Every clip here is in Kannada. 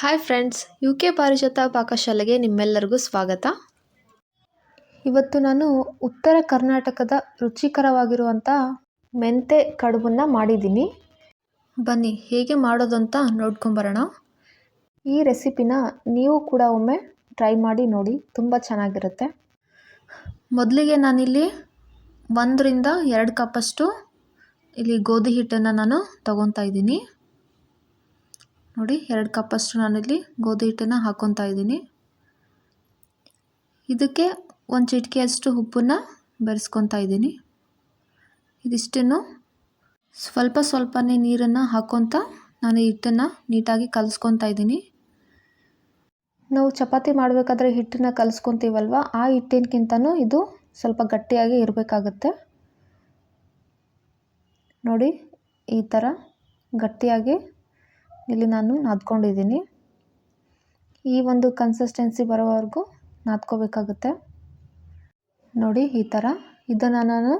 ಹಾಯ್ ಫ್ರೆಂಡ್ಸ್ ಯು ಕೆ ಪಾರಿಜಾತ ಪಾಕಶಾಲೆಗೆ ನಿಮ್ಮೆಲ್ಲರಿಗೂ ಸ್ವಾಗತ ಇವತ್ತು ನಾನು ಉತ್ತರ ಕರ್ನಾಟಕದ ರುಚಿಕರವಾಗಿರುವಂಥ ಮೆಂತೆ ಕಡುಬನ್ನು ಮಾಡಿದ್ದೀನಿ. ಬನ್ನಿ, ಹೇಗೆ ಮಾಡೋದು ಅಂತ ನೋಡ್ಕೊಂಬರೋಣ. ಈ ರೆಸಿಪಿನ ನೀವು ಕೂಡ ಒಮ್ಮೆ ಟ್ರೈ ಮಾಡಿ ನೋಡಿ, ತುಂಬ ಚೆನ್ನಾಗಿರುತ್ತೆ. ಮೊದಲಿಗೆ ನಾನಿಲ್ಲಿ ಒಂದರಿಂದ ಎರಡು ಕಪ್ಪಷ್ಟು ಇಲ್ಲಿ ಗೋಧಿ ಹಿಟ್ಟನ್ನು ನಾನು ತಗೊತಾ ಇದ್ದೀನಿ. ನೋಡಿ, ಎರಡು ಕಪ್ಪಷ್ಟು ನಾನಿಲ್ಲಿ ಗೋಧಿ ಹಿಟ್ಟನ್ನು ಹಾಕ್ಕೊತಾ ಇದ್ದೀನಿ. ಇದಕ್ಕೆ ಒಂದು ಚಿಟಿಕೆಯಷ್ಟು ಉಪ್ಪನ್ನು ಬೆರೆಸ್ಕೊತಾ ಇದ್ದೀನಿ. ಇದಿಷ್ಟನ್ನು ಸ್ವಲ್ಪ ಸ್ವಲ್ಪನೇ ನೀರನ್ನು ಹಾಕ್ಕೊತ ನಾನು ಹಿಟ್ಟನ್ನು ನೀಟಾಗಿ ಕಲಿಸ್ಕೊತಾ ಇದ್ದೀನಿ. ನಾವು ಚಪಾತಿ ಮಾಡಬೇಕಾದ್ರೆ ಹಿಟ್ಟನ್ನು ಕಲಿಸ್ಕೊತೀವಲ್ವ ಆ ಹಿಟ್ಟಿನಕ್ಕಿಂತನೂ ಇದು ಸ್ವಲ್ಪ ಗಟ್ಟಿಯಾಗಿ ಇರಬೇಕಾಗತ್ತೆ. ನೋಡಿ, ಈ ಥರ ಗಟ್ಟಿಯಾಗಿ ಇಲ್ಲಿ ನಾನು ನಾದ್ಕೊಂಡಿದ್ದೀನಿ. ಈ ಒಂದು ಕನ್ಸಿಸ್ಟೆನ್ಸಿ ಬರೋವರೆಗೂ ನಾದ್ಕೋಬೇಕಾಗುತ್ತೆ. ನೋಡಿ, ಈ ಥರ ಇದನ್ನು ನಾನು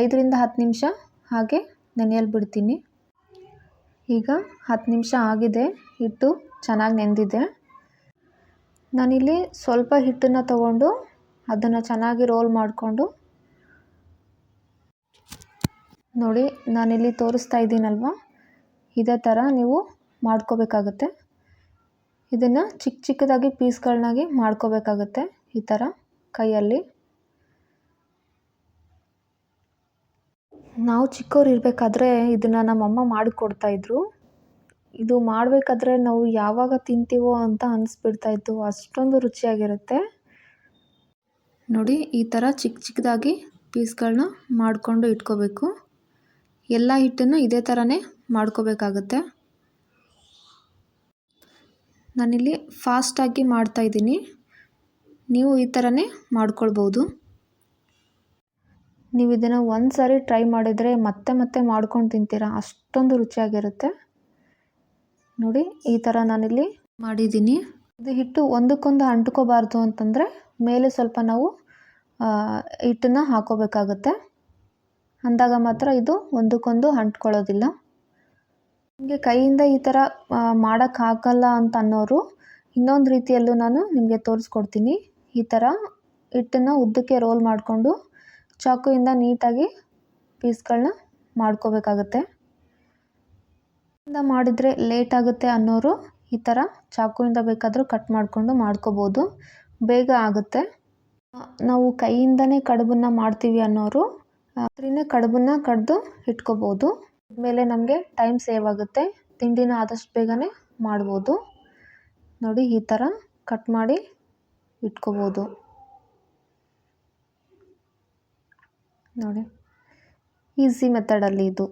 ಐದರಿಂದ ಹತ್ತು ನಿಮಿಷ ಹಾಗೆ ನೆನೆಯಲ್ಲಿ ಬಿಡ್ತೀನಿ. ಈಗ ಹತ್ತು ನಿಮಿಷ ಆಗಿದೆ, ಹಿಟ್ಟು ಚೆನ್ನಾಗಿ ನೆಂದಿದೆ. ನಾನಿಲ್ಲಿ ಸ್ವಲ್ಪ ಹಿಟ್ಟನ್ನು ತಗೊಂಡು ಅದನ್ನು ಚೆನ್ನಾಗಿ ರೋಲ್ ಮಾಡಿಕೊಂಡು ನೋಡಿ, ನಾನಿಲ್ಲಿ ತೋರಿಸ್ತಾ ಇದ್ದೀನಲ್ವ? ಇದೇ ಥರ ನೀವು ಮಾಡ್ಕೋಬೇಕಾಗತ್ತೆ. ಇದನ್ನು ಚಿಕ್ಕ ಚಿಕ್ಕದಾಗಿ ಪೀಸ್ಗಳನ್ನಾಗಿ ಮಾಡ್ಕೋಬೇಕಾಗತ್ತೆ ಈ ಥರ ಕೈಯಲ್ಲಿ. ನಾವು ಚಿಕ್ಕವ್ರು ಇರಬೇಕಾದ್ರೆ ಇದನ್ನು ನಮ್ಮಮ್ಮ ಮಾಡಿಕೊಡ್ತಾಯಿದ್ರು ಇದು ಮಾಡಬೇಕಾದ್ರೆ ನಾವು ಯಾವಾಗ ತಿಂತೀವೋ ಅಂತ ಅನಿಸ್ಬಿಡ್ತಾಯಿತ್ತು ಅಷ್ಟೊಂದು ರುಚಿಯಾಗಿರುತ್ತೆ. ನೋಡಿ, ಈ ಥರ ಚಿಕ್ಕ ಚಿಕ್ಕದಾಗಿ ಪೀಸ್ಗಳನ್ನ ಮಾಡಿಕೊಂಡು ಇಟ್ಕೋಬೇಕು. ಎಲ್ಲ ಹಿಟ್ಟನ್ನು ಇದೇ ಥರನೇ ಮಾಡ್ಕೋಬೇಕಾಗತ್ತೆ. ನಾನಿಲ್ಲಿ ಫಾಸ್ಟಾಗಿ ಮಾಡ್ತಾಯಿದ್ದೀನಿ ನೀವು ಈ ಥರನೇ ಮಾಡ್ಕೊಳ್ಬೋದು. ನೀವು ಇದನ್ನು ಒಂದು ಸಾರಿ ಟ್ರೈ ಮಾಡಿದರೆ ಮತ್ತೆ ಮತ್ತೆ ಮಾಡ್ಕೊಂಡು ತಿಂತೀರಾ? ಅಷ್ಟೊಂದು ರುಚಿಯಾಗಿರುತ್ತೆ. ನೋಡಿ, ಈ ಥರ ನಾನಿಲ್ಲಿ ಮಾಡಿದ್ದೀನಿ. ಇದು ಹಿಟ್ಟು ಒಂದಕ್ಕೊಂದು ಅಂಟ್ಕೋಬಾರ್ದು ಅಂತಂದರೆ ಮೇಲೆ ಸ್ವಲ್ಪ ನಾವು ಹಿಟ್ಟನ್ನು ಹಾಕೋಬೇಕಾಗತ್ತೆ. ಅಂದಾಗ ಮಾತ್ರ ಇದು ಒಂದಕ್ಕೊಂದು ಅಂಟ್ಕೊಳ್ಳೋದಿಲ್ಲ. ನಿಮಗೆ ಕೈಯಿಂದ ಈ ಥರ ಮಾಡೋಕ್ಕಾಗಲ್ಲ ಅಂತ ಅನ್ನೋರು ಇನ್ನೊಂದು ರೀತಿಯಲ್ಲೂ ನಾನು ನಿಮಗೆ ತೋರಿಸ್ಕೊಡ್ತೀನಿ. ಈ ಥರ ಹಿಟ್ಟನ್ನು ಉದ್ದಕ್ಕೆ ರೋಲ್ ಮಾಡಿಕೊಂಡು ಚಾಕುಯಿಂದ ನೀಟಾಗಿ ಪೀಸ್ಗಳನ್ನ ಮಾಡ್ಕೋಬೇಕಾಗತ್ತೆ. ಮಾಡಿದರೆ ಲೇಟ್ ಆಗುತ್ತೆ ಅನ್ನೋರು ಈ ಥರ ಚಾಕುವಿಂದ ಬೇಕಾದರೂ ಕಟ್ ಮಾಡಿಕೊಂಡು ಮಾಡ್ಕೋಬೋದು. ಬೇಗ ಆಗುತ್ತೆ. ನಾವು ಕೈಯಿಂದನೇ ಕಡುಬನ್ನು ಮಾಡ್ತೀವಿ ಅನ್ನೋರು ಅದರಿಂದ ಕಡುಬನ್ನು ಕಡ್ದು ಇಟ್ಕೋಬೋದು. ಮೇಲೆ ನಮಗೆ ಟೈಮ್ ಸೇವ್ ಆಗುತ್ತೆ. ತಿಂಡಿನ ಆದಷ್ಟು ಬೇಗನೆ ಮಾಡ್ಬೋದು. ನೋಡಿ, ಈ ಥರ ಕಟ್ ಮಾಡಿ ಇಟ್ಕೋಬೋದು. ನೋಡಿ ಈಸಿ ಮೆಥಡಲ್ಲಿ ಇದು.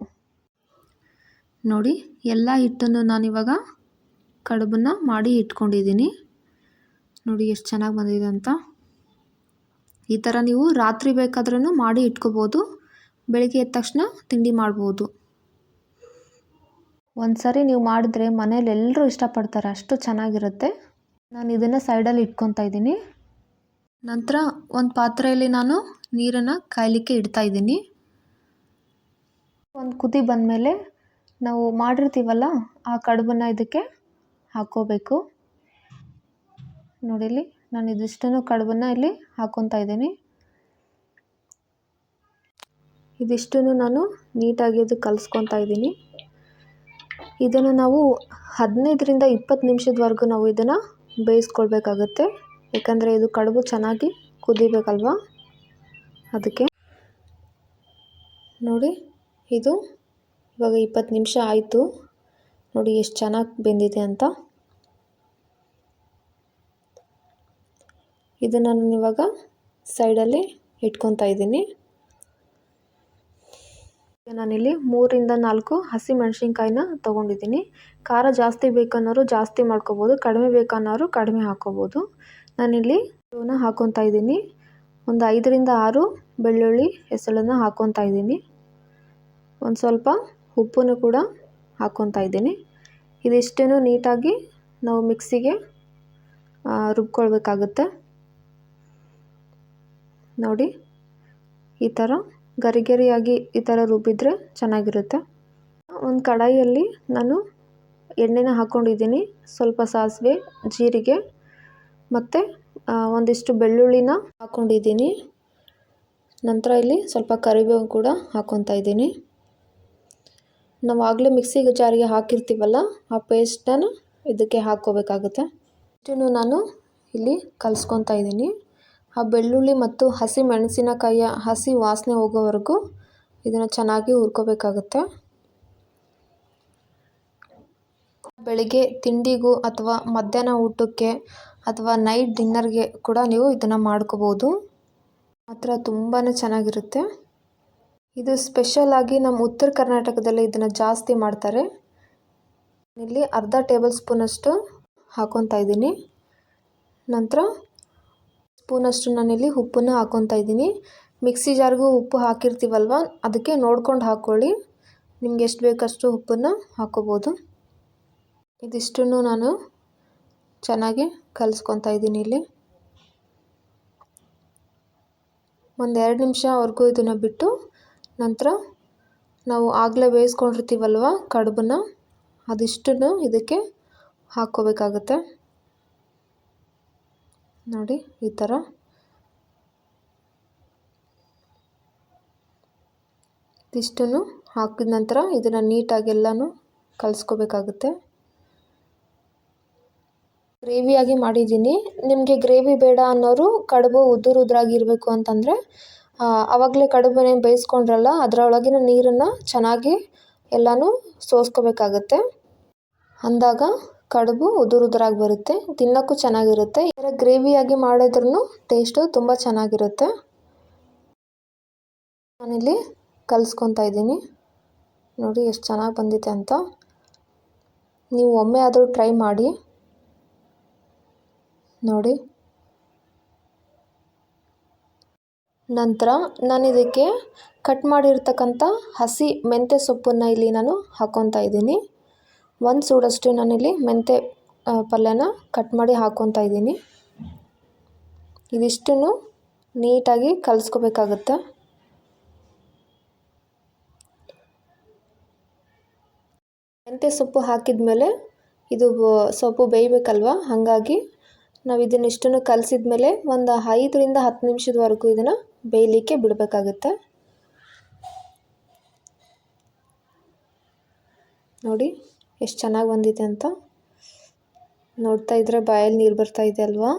ನೋಡಿ, ಎಲ್ಲ ಹಿಟ್ಟನ್ನು ನಾನಿವಾಗ ಕಡುಬನ್ನು ಮಾಡಿ ಇಟ್ಕೊಂಡಿದ್ದೀನಿ. ನೋಡಿ, ಎಷ್ಟು ಚೆನ್ನಾಗಿ ಬಂದಿದೆ ಅಂತ. ಈ ಥರ ನೀವು ರಾತ್ರಿ ಬೇಕಾದ್ರೂ ಮಾಡಿ ಇಟ್ಕೋಬೋದು. ಬೆಳಿಗ್ಗೆ ಎದ್ದ ತಕ್ಷಣ ತಿಂಡಿ ಮಾಡ್ಬೋದು. ಒಂದು ಸಾರಿ ನೀವು ಮಾಡಿದ್ರೆ ಮನೇಲಿ ಎಲ್ಲರೂ ಇಷ್ಟಪಡ್ತಾರೆ, ಅಷ್ಟು ಚೆನ್ನಾಗಿರುತ್ತೆ. ನಾನು ಇದನ್ನು ಸೈಡಲ್ಲಿ ಇಟ್ಕೊತಾ ಇದ್ದೀನಿ. ನಂತರ ಒಂದು ಪಾತ್ರೆಯಲ್ಲಿ ನಾನು ನೀರನ್ನು ಕಾಯಲಿಕ್ಕೆ ಇಡ್ತಾ ಇದ್ದೀನಿ. ಒಂದು ಕುದಿ ಬಂದಮೇಲೆ ನಾವು ಮಾಡಿರ್ತೀವಲ್ಲ, ಆ ಕಡುಬನ್ನು ಇದಕ್ಕೆ ಹಾಕ್ಕೋಬೇಕು. ನೋಡಿಲಿ ನಾನು ಇದಿಷ್ಟನ್ನು ಕಡುಬನ್ನು ಇಲ್ಲಿ ಹಾಕ್ಕೊತಾ ಇದ್ದೀನಿ. ಇದಿಷ್ಟನ್ನು ನಾನು ನೀಟಾಗಿ ಇದು ಕಲಿಸ್ಕೊತಾ ಇದ್ದೀನಿ. ಇದನ್ನು ನಾವು ಹದಿನೈದರಿಂದ ಇಪ್ಪತ್ತು ನಿಮಿಷದವರೆಗೂ ನಾವು ಇದನ್ನು ಬೇಯಿಸ್ಕೊಳ್ಬೇಕಾಗತ್ತೆ. ಯಾಕಂದರೆ ಇದು ಕಡುಬು ಚೆನ್ನಾಗಿ ಕುದಿಬೇಕಲ್ವ? ಅದಕ್ಕೆ ನೋಡಿ, ಇದು ಇವಾಗ ಇಪ್ಪತ್ತು ನಿಮಿಷ ಆಯಿತು. ನೋಡಿ ಎಷ್ಟು ಚೆನ್ನಾಗಿ ಬೆಂದಿದೆ ಅಂತ. ಇದನ್ನು ನಾನು ಇವಾಗ ಸೈಡಲ್ಲಿ ಇಟ್ಕೊತಾ ಇದ್ದೀನಿ. ನಾನಿಲ್ಲಿ ಮೂರಿಂದ ನಾಲ್ಕು ಹಸಿ ಮೆಣಸಿನ್ಕಾಯಿನ ತೊಗೊಂಡಿದ್ದೀನಿ. ಖಾರ ಜಾಸ್ತಿ ಬೇಕನ್ನೋರು ಜಾಸ್ತಿ ಮಾಡ್ಕೋಬೋದು, ಕಡಿಮೆ ಬೇಕನ್ನೋರು ಕಡಿಮೆ ಹಾಕ್ಕೋಬೋದು ನಾನಿಲ್ಲಿ ಇವನ್ನ ಹಾಕ್ಕೊತಾ ಇದ್ದೀನಿ. ಒಂದು ಐದರಿಂದ ಆರು ಬೆಳ್ಳುಳ್ಳಿ ಹೆಸಳನ್ನು ಹಾಕ್ಕೊತಾ ಇದ್ದೀನಿ. ಒಂದು ಸ್ವಲ್ಪ ಉಪ್ಪನ್ನು ಕೂಡ ಹಾಕ್ಕೊತಾ ಇದ್ದೀನಿ. ಇದಿಷ್ಟೇ ನೀಟಾಗಿ ನಾವು ಮಿಕ್ಸಿಗೆ ರುಬ್ಕೊಳ್ಬೇಕಾಗುತ್ತೆ. ನೋಡಿ, ಈ ಥರ ಗರಿ ಗರಿಯಾಗಿ ಈ ಥರ ರುಬ್ಬಿದರೆ ಚೆನ್ನಾಗಿರುತ್ತೆ. ಒಂದು ಕಡಾಯಿಯಲ್ಲಿ ನಾನು ಎಣ್ಣೆನ ಹಾಕ್ಕೊಂಡಿದ್ದೀನಿ ಸ್ವಲ್ಪ ಸಾಸಿವೆ, ಜೀರಿಗೆ ಮತ್ತು ಒಂದಿಷ್ಟು ಬೆಳ್ಳುಳ್ಳಿನ ಹಾಕ್ಕೊಂಡಿದ್ದೀನಿ ನಂತರ ಇಲ್ಲಿ ಸ್ವಲ್ಪ ಕರಿಬೇವು ಕೂಡ ಹಾಕ್ಕೊತಾ ಇದ್ದೀನಿ. ನಾವು ಆಗಲೇ ಮಿಕ್ಸಿ ಜಾರಿಗೆ ಹಾಕಿರ್ತೀವಲ್ಲ, ಆ ಪೇಸ್ಟನ್ನು ಇದಕ್ಕೆ ಹಾಕ್ಕೋಬೇಕಾಗುತ್ತೆ. ಇಷ್ಟನ್ನು ನಾನು ಇಲ್ಲಿ ಕಲಿಸ್ಕೊತಾ ಇದ್ದೀನಿ. ಆ ಬೆಳ್ಳುಳ್ಳಿ ಮತ್ತು ಹಸಿ ಮೆಣಸಿನಕಾಯಿಯ ಹಸಿ ವಾಸನೆ ಹೋಗೋವರೆಗೂ ಇದನ್ನು ಚೆನ್ನಾಗಿ ಹುರ್ಕೋಬೇಕಾಗುತ್ತೆ. ಬೆಳಿಗ್ಗೆ ತಿಂಡಿಗೂ ಅಥವಾ ಮಧ್ಯಾಹ್ನ ಊಟಕ್ಕೆ ಅಥವಾ ನೈಟ್ ಡಿನ್ನರ್ಗೆ ಕೂಡ ನೀವು ಇದನ್ನು ಮಾಡ್ಕೋಬೋದು. ಮಾತ್ರ ತುಂಬಾ ಚೆನ್ನಾಗಿರುತ್ತೆ. ಇದು ಸ್ಪೆಷಲ್ ಆಗಿ ನಮ್ಮ ಉತ್ತರ ಕರ್ನಾಟಕದಲ್ಲಿ ಇದನ್ನು ಜಾಸ್ತಿ ಮಾಡ್ತಾರೆ. ಇಲ್ಲಿ ಅರ್ಧ ಟೇಬಲ್ ಸ್ಪೂನಷ್ಟು ಹಾಕೊತಾ ಇದ್ದೀನಿ. ನಂತರ ಸ್ಪೂನಷ್ಟು ನಾನಿಲ್ಲಿ ಉಪ್ಪನ್ನು ಹಾಕ್ಕೊತಾ ಇದ್ದೀನಿ. ಮಿಕ್ಸಿ ಜಾರ್ಗೂ ಉಪ್ಪು ಹಾಕಿರ್ತೀವಲ್ವ, ಅದಕ್ಕೆ ನೋಡ್ಕೊಂಡು ಹಾಕ್ಕೊಳ್ಳಿ. ನಿಮ್ಗೆ ಎಷ್ಟು ಬೇಕಷ್ಟು ಉಪ್ಪನ್ನು ಹಾಕೋಬೋದು ಇದಿಷ್ಟನ್ನು ನಾನು ಚೆನ್ನಾಗಿ ಕಲಿಸ್ಕೊತಾ ಇದ್ದೀನಿ ಇಲ್ಲಿ. ಒಂದೆರಡು ನಿಮಿಷವರೆಗೂ ಇದನ್ನು ಬಿಟ್ಟು ನಂತರ ನಾವು ಆಗಲೇ ಬೇಯಿಸ್ಕೊಂಡಿರ್ತೀವಲ್ವ ಕಡುಬನ್ನು, ಅದಿಷ್ಟನ್ನು ಇದಕ್ಕೆ ಹಾಕ್ಕೋಬೇಕಾಗತ್ತೆ. ನೋಡಿ, ಈ ಥರ ಇದಿಷ್ಟನ್ನು ಹಾಕಿದ ನಂತರ ಇದನ್ನು ನೀಟಾಗಿ ಎಲ್ಲನೂ ಕಲಿಸ್ಕೋಬೇಕಾಗುತ್ತೆ. ಗ್ರೇವಿಯಾಗಿ ಮಾಡಿದ್ದೀನಿ. ನಿಮಗೆ ಗ್ರೇವಿ ಬೇಡ ಅನ್ನೋರು ಕಡುಬು ಉದುರು ಉದುರಾಗಿರಬೇಕು ಅಂತಂದರೆ ಆವಾಗಲೇ ಕಡುಬನ್ನೇ ಬೇಯಿಸ್ಕೊಂಡ್ರಲ್ಲ, ಅದರೊಳಗಿನ ನೀರನ್ನು ಚೆನ್ನಾಗಿ ಎಲ್ಲನೂ ಸೋಸ್ಕೋಬೇಕಾಗುತ್ತೆ. ಅಂದಾಗ ಕಡುಬು ಉದುರು ಉದುರಾಗಿ ಬರುತ್ತೆ, ತಿನ್ನೋಕ್ಕೂ ಚೆನ್ನಾಗಿರುತ್ತೆ. ಥರ ಗ್ರೇವಿಯಾಗಿ ಮಾಡಿದ್ರೂ ಟೇಸ್ಟು ತುಂಬ ಚೆನ್ನಾಗಿರುತ್ತೆ. ನಾನಿಲ್ಲಿ ಕಲಿಸ್ಕೊತಾ ಇದ್ದೀನಿ. ನೋಡಿ ಎಷ್ಟು ಚೆನ್ನಾಗಿ ಬಂದಿದೆ ಅಂತ. ನೀವು ಒಮ್ಮೆ ಆದರೂ ಟ್ರೈ ಮಾಡಿ. ನೋಡಿ. ನಂತರ ನಾನು ಇದಕ್ಕೆ ಕಟ್ ಮಾಡಿರ್ತಕ್ಕಂಥ ಹಸಿ ಮೆಂತ್ಯ ಸೊಪ್ಪನ್ನು ಇಲ್ಲಿ ನಾನು ಹಾಕ್ಕೊತಾ ಇದ್ದೀನಿ. ಒಂದು ಸೂಡಷ್ಟು ನಾನಿಲ್ಲಿ ಮೆಂತೆ ಪಲ್ಯನ ಕಟ್ ಮಾಡಿ ಹಾಕ್ಕೊತಾ ಇದ್ದೀನಿ. ಇದಿಷ್ಟನ್ನು ನೀಟಾಗಿ ಕಲಿಸ್ಕೋಬೇಕಾಗುತ್ತೆ. ಮೆಂತೆ ಸೊಪ್ಪು ಹಾಕಿದ ಮೇಲೆ ಇದು ಸೊಪ್ಪು ಬೇಯಬೇಕಲ್ವ? ಹಾಗಾಗಿ ನಾವು ಇದನ್ನಿಷ್ಟನ್ನು ಕಲಸಿದ ಮೇಲೆ ಒಂದು ಐದರಿಂದ ಹತ್ತು ನಿಮಿಷದವರೆಗೂ ಇದನ್ನು ಬೇಯಲಿಕ್ಕೆ ಬಿಡಬೇಕಾಗುತ್ತೆ. ನೋಡಿ. ಎಷ್ಟು ಚೆನ್ನಾಗಿ ಬಂದಿದೆ ಅಂತ. ನೋಡ್ತಾ ಇದ್ದರೆ ಬಾಯಲ್ಲಿ ನೀರು ಬರ್ತಾ ಇದೆ ಅಲ್ವಾ?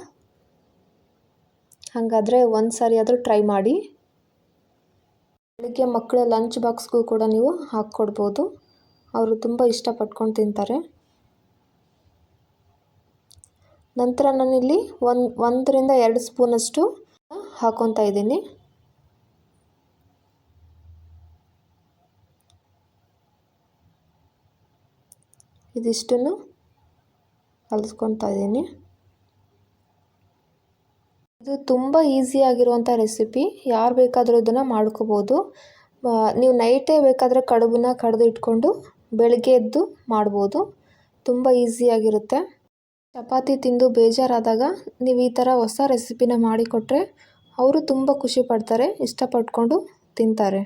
ಹಾಗಾದರೆ ಒಂದು ಸಾರಿ ಆದರೂ ಟ್ರೈ ಮಾಡಿ. ಬೆಳಗ್ಗೆ ಮಕ್ಕಳ ಲಂಚ್ ಬಾಕ್ಸ್ಗೂ ಕೂಡ ನೀವು ಹಾಕ್ಕೊಡ್ಬೋದು. ಅವರು ತುಂಬ ಇಷ್ಟಪಟ್ಕೊಂಡು ತಿಂತಾರೆ. ನಂತರ ನಾನಿಲ್ಲಿ ಒಂದು, ಒಂದರಿಂದ ಎರಡು ಸ್ಪೂನಷ್ಟು ಹಾಕ್ಕೊತಾ ಇದ್ದೀನಿ. ಇದಿಷ್ಟನ್ನು ಕಲಿಸ್ಕೊತಾ ಇದ್ದೀನಿ. ಇದು ತುಂಬ ಈಸಿಯಾಗಿರುವಂಥ ರೆಸಿಪಿ. ಯಾರು ಬೇಕಾದರೂ ಇದನ್ನು ಮಾಡ್ಕೋಬೋದು. ನೀವು ನೈಟೇ ಬೇಕಾದರೆ ಕಡುಬನ್ನ ಕಡ್ದು ಇಟ್ಕೊಂಡು ಬೆಳಗ್ಗೆ ಎದ್ದು ಮಾಡ್ಬೋದು. ತುಂಬ ಈಸಿಯಾಗಿರುತ್ತೆ ಚಪಾತಿ ತಿಂದು ಬೇಜಾರಾದಾಗ ನೀವು ಈ ಥರ ಹೊಸ ರೆಸಿಪಿನ ಮಾಡಿಕೊಟ್ರೆ ಅವರು ತುಂಬ ಖುಷಿ ಪಡ್ತಾರೆ, ಇಷ್ಟಪಟ್ಕೊಂಡು ತಿಂತಾರೆ.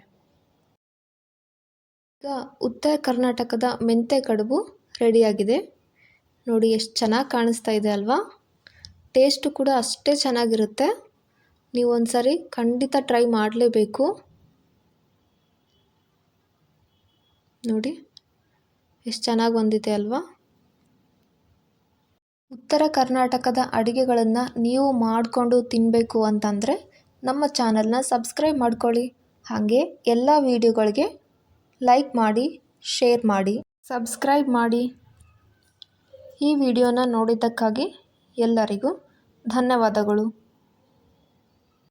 ಈಗ ಉತ್ತರ ಕರ್ನಾಟಕದ ಮೆಂತೆ ಕಡುಬು. ರೆಡಿಯಾಗಿದೆ. ನೋಡಿ, ಎಷ್ಟು ಚೆನ್ನಾಗಿ ಕಾಣಿಸ್ತಾ ಇದೆ ಅಲ್ವಾ? ಟೇಸ್ಟು ಕೂಡ ಅಷ್ಟೇ ಚೆನ್ನಾಗಿರುತ್ತೆ. ನೀವು ಒಂದು ಖಂಡಿತ ಟ್ರೈ ಮಾಡಲೇಬೇಕು. ನೋಡಿ, ಎಷ್ಟು ಚೆನ್ನಾಗಿ ಬಂದಿದೆ ಅಲ್ವಾ? ಉತ್ತರ ಕರ್ನಾಟಕದ ಅಡುಗೆಗಳನ್ನು ನೀವು ಮಾಡಿಕೊಂಡು ತಿನ್ನಬೇಕು ಅಂತಂದರೆ ನಮ್ಮ ಚಾನಲ್ನ ಸಬ್ಸ್ಕ್ರೈಬ್ ಮಾಡ್ಕೊಳ್ಳಿ. ಹಾಗೆ ಎಲ್ಲ ವಿಡಿಯೋಗಳಿಗೆ ಲೈಕ್ ಮಾಡಿ, ಶೇರ್ ಮಾಡಿ. ಸಬ್ಸ್ಕ್ರೈಬ್ ಮಾಡಿ. ಈ ವಿಡಿಯೋನ ನೋಡಿದ್ದಕ್ಕಾಗಿ ಎಲ್ಲರಿಗೂ ಧನ್ಯವಾದಗಳು.